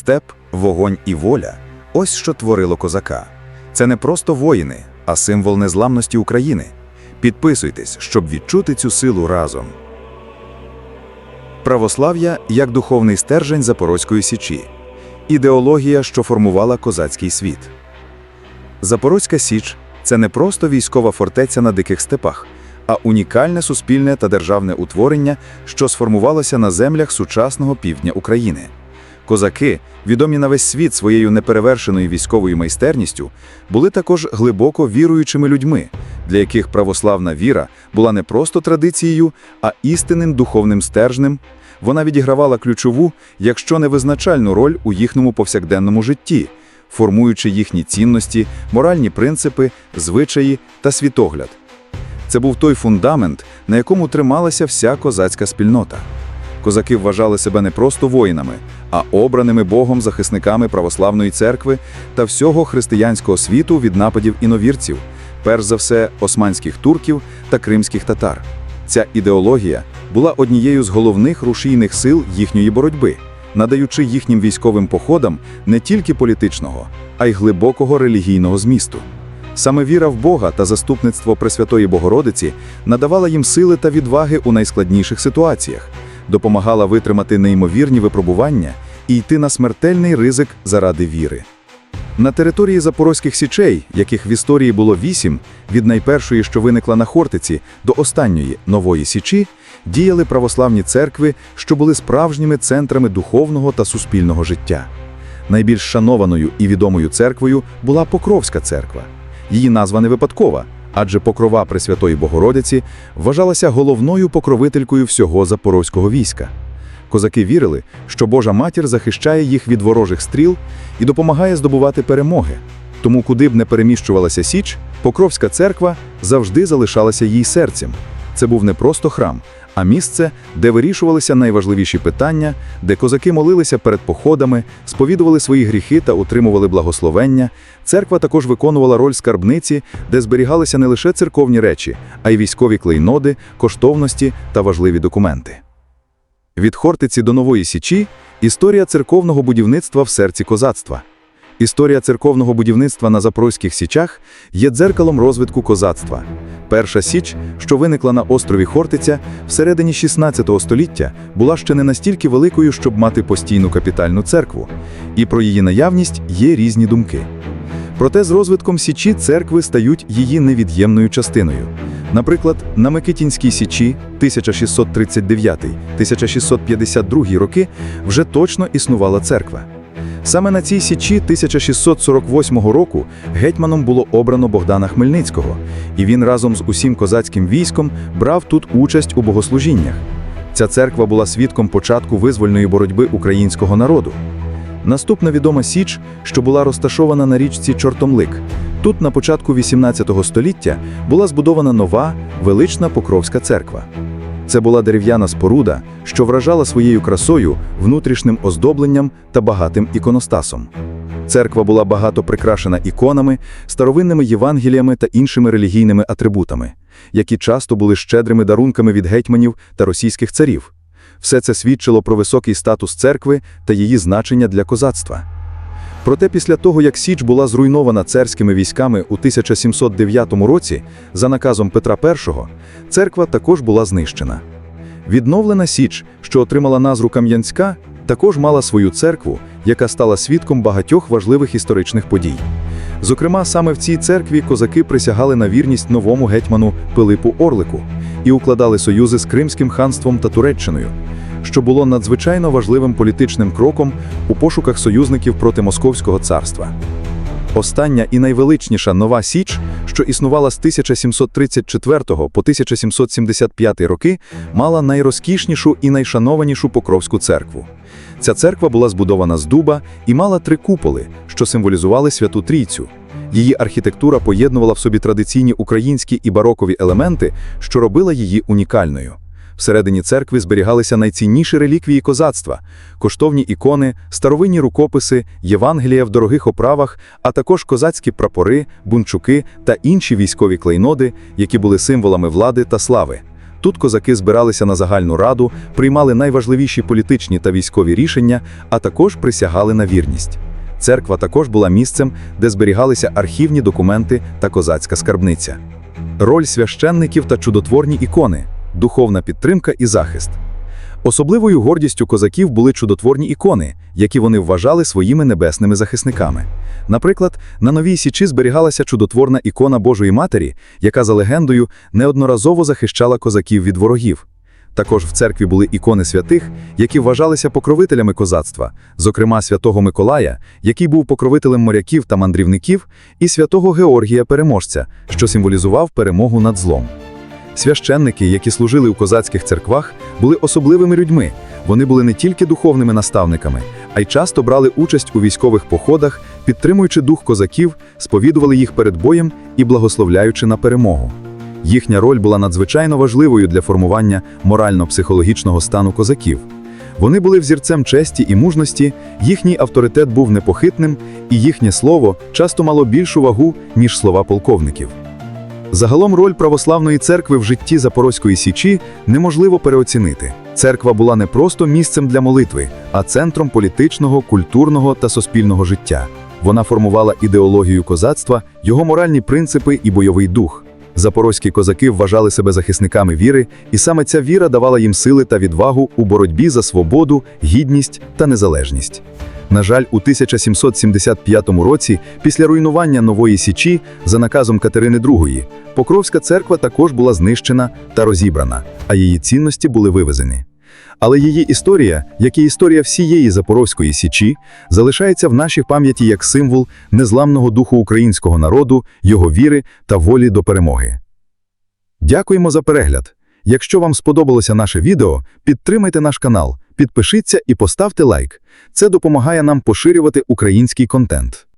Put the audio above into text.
Степ, вогонь і воля ось що творило козака. Це не просто воїни, а символ незламності України. Підписуйтесь, щоб відчути цю силу разом. Православ'я як духовний стержень Запорозької Січі. Ідеологія, що формувала козацький світ. Запорозька Січ це не просто військова фортеця на диких степах, а унікальне суспільне та державне утворення, що сформувалося на землях сучасного півдня України. Козаки, відомі на весь світ своєю неперевершеною військовою майстерністю, були також глибоко віруючими людьми, для яких православна віра була не просто традицією, а істинним духовним стержнем. Вона відігравала ключову, якщо не визначальну роль у їхньому повсякденному житті, формуючи їхні цінності, моральні принципи, звичаї та світогляд. Це був той фундамент, на якому трималася вся козацька спільнота. Козаки вважали себе не просто воїнами, а обраними Богом захисниками православної церкви та всього християнського світу від нападів іновірців, перш за все османських турків та кримських татар. Ця ідеологія була однією з головних рушійних сил їхньої боротьби, надаючи їхнім військовим походам не тільки політичного, а й глибокого релігійного змісту. Саме віра в Бога та заступництво Пресвятої Богородиці надавала їм сили та відваги у найскладніших ситуаціях, допомагала витримати неймовірні випробування і йти на смертельний ризик заради віри. На території Запорозьких січей, яких в історії було вісім, від найпершої, що виникла на Хортиці, до останньої Нової Січі, діяли православні церкви, що були справжніми центрами духовного та суспільного життя. Найбільш шанованою і відомою церквою була Покровська церква. Її назва не випадкова, адже Покрова Пресвятої Богородиці вважалася головною покровителькою всього запорозького війська. Козаки вірили, що Божа матір захищає їх від ворожих стріл і допомагає здобувати перемоги. Тому, куди б не переміщувалася Січ, Покровська церква завжди залишалася їй серцем. Це був не просто храм, а місце, де вирішувалися найважливіші питання, де козаки молилися перед походами, сповідували свої гріхи та утримували благословення. Церква також виконувала роль скарбниці, де зберігалися не лише церковні речі, а й військові клейноди, коштовності та важливі документи. Від Хортиці до Нової Січі історія церковного будівництва в серці козацтва. Історія церковного будівництва на Запорозьких Січах є дзеркалом розвитку козацтва. Перша Січ, що виникла на острові Хортиця всередині 16 століття, була ще не настільки великою, щоб мати постійну капітальну церкву, і про її наявність є різні думки. Проте з розвитком Січі церкви стають її невід'ємною частиною. Наприклад, на Микитінській Січі 1639-1652 роки вже точно існувала церква. Саме на цій січі 1648 року гетьманом було обрано Богдана Хмельницького, і він разом з усім козацьким військом брав тут участь у богослужіннях. Ця церква була свідком початку визвольної боротьби українського народу. Наступна відома січ, що була розташована на річці Чортомлик. Тут на початку XVIII століття була збудована нова велична Покровська церква. Це була дерев'яна споруда, що вражала своєю красою, внутрішнім оздобленням та багатим іконостасом. Церква була багато прикрашена іконами, старовинними євангеліями та іншими релігійними атрибутами, які часто були щедрими дарунками від гетьманів та російських царів. Все це свідчило про високий статус церкви та її значення для козацтва. Проте після того, як Січ була зруйнована царськими військами у 1709 році за наказом Петра І, церква також була знищена. Відновлена Січ, що отримала назву Кам'янська, також мала свою церкву, яка стала свідком багатьох важливих історичних подій. Зокрема, саме в цій церкві козаки присягали на вірність новому гетьману Пилипу Орлику і укладали союзи з Кримським ханством та Туреччиною, що було надзвичайно важливим політичним кроком у пошуках союзників проти Московського царства. Остання і найвеличніша нова Січ, що існувала з 1734 по 1775 роки, мала найрозкішнішу і найшанованішу Покровську церкву. Ця церква була збудована з дуба і мала три куполи, що символізували Святу Трійцю. Її архітектура поєднувала в собі традиційні українські і барокові елементи, що робила її унікальною. Всередині церкви зберігалися найцінніші реліквії козацтва, коштовні ікони, старовинні рукописи, Євангелія в дорогих оправах, а також козацькі прапори, бунчуки та інші військові клейноди, які були символами влади та слави. Тут козаки збиралися на загальну раду, приймали найважливіші політичні та військові рішення, а також присягали на вірність. Церква також була місцем, де зберігалися архівні документи та козацька скарбниця. Роль священників та чудотворні ікони, духовна підтримка і захист. Особливою гордістю козаків були чудотворні ікони, які вони вважали своїми небесними захисниками. Наприклад, на Новій Січі зберігалася чудотворна ікона Божої Матері, яка за легендою неодноразово захищала козаків від ворогів. Також в церкві були ікони святих, які вважалися покровителями козацтва, зокрема святого Миколая, який був покровителем моряків та мандрівників, і святого Георгія Переможця, що символізував перемогу над злом. Священники, які служили у козацьких церквах, були особливими людьми. Вони були не тільки духовними наставниками, а й часто брали участь у військових походах, підтримуючи дух козаків, сповідували їх перед боєм і благословляючи на перемогу. Їхня роль була надзвичайно важливою для формування морально-психологічного стану козаків. Вони були взірцем честі і мужності, їхній авторитет був непохитним, і їхнє слово часто мало більшу вагу, ніж слова полковників. Загалом роль православної церкви в житті Запорозької Січі неможливо переоцінити. Церква була не просто місцем для молитви, а центром політичного, культурного та суспільного життя. Вона формувала ідеологію козацтва, його моральні принципи і бойовий дух. Запорозькі козаки вважали себе захисниками віри, і саме ця віра давала їм сили та відвагу у боротьбі за свободу, гідність та незалежність. На жаль, у 1775 році, після руйнування Нової Січі, за наказом Катерини II, Покровська церква також була знищена та розібрана, а її цінності були вивезені. Але її історія, як і історія всієї Запорозької Січі, залишається в нашій пам'яті як символ незламного духу українського народу, його віри та волі до перемоги. Дякуємо за перегляд! Якщо вам сподобалося наше відео, підтримайте наш канал, підпишіться і поставте лайк. Це допомагає нам поширювати український контент.